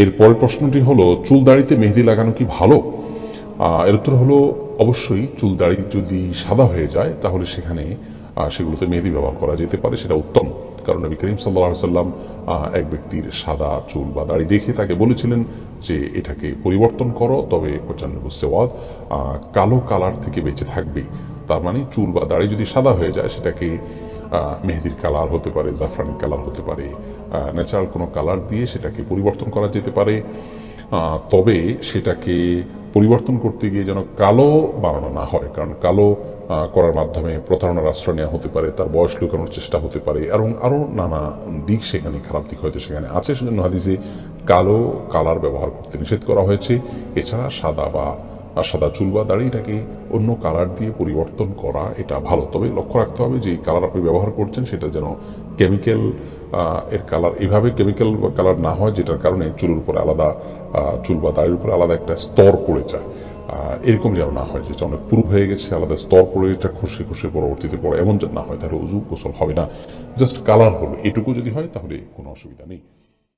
এর পরের প্রশ্নটি হলো চুল দাড়িতে মেহেদি লাগানো কি ভালো? এর উত্তর হলো, অবশ্যই চুল দাড়ি যদি সাদা হয়ে যায়, তাহলে সেখানে সেগুলোতে মেহেদি ব্যবহার করা যেতে পারে, সেটা উত্তম। কারণ নবী করিম সাল্লাহ সাল্লাম এক ব্যক্তির সাদা চুল বা দাড়ি দেখে তাকে বলেছিলেন যে, এটাকে পরিবর্তন করো, তবে সেওয়াদ কালো কালার থেকে বেঁচে থাকবে। তার মানে চুল বা দাড়ি যদি সাদা হয়ে যায়, সেটাকে মেহেদির কালার হতে পারে জাফরানি কালার হতে পারে ন্যাচারাল কোনো কালার দিয়ে সেটাকে পরিবর্তন করা যেতে পারে। তবে সেটাকে পরিবর্তন করতে গিয়ে যেন কালো বানানো না হয়, কারণ কালো করার মাধ্যমে প্রতারণার আশ্রয় নেওয়া হতে পারে, তার বয়স লুকানোর চেষ্টা হতে পারে, এবং আরও নানা দিক সেখানে, খারাপ দিক হয়তো সেখানে আছে। সেজন্য হাদিসে কালো কালার ব্যবহার করতে নিষেধ করা হয়েছে। এছাড়া সাদা বা আর সাদা চুল বা দাড়িটাকে অন্য কালার দিয়ে পরিবর্তন করা, এটা ভালো। তবে লক্ষ্য রাখতে হবে যে কালার আপনি ব্যবহার করছেন, সেটা যেন কেমিক্যাল এর কালার এভাবে কেমিক্যাল বা কালার না হয়, যেটার কারণে চুলের উপরে আলাদা চুল বা দাড়ির উপরে আলাদা একটা স্তর পড়ে যায়। এরকম যেন না হয়, যেটা অনেক পুরু হয়ে গেছে, আলাদা স্তর পড়ে, এটা খসে খসে পরবর্তীতে পড়ে, এমন যেন না হয়, তাহলে উজু গোসল হবে না। জাস্ট কালার হলো, এটুকু যদি হয়, তাহলে কোনো অসুবিধা নেই।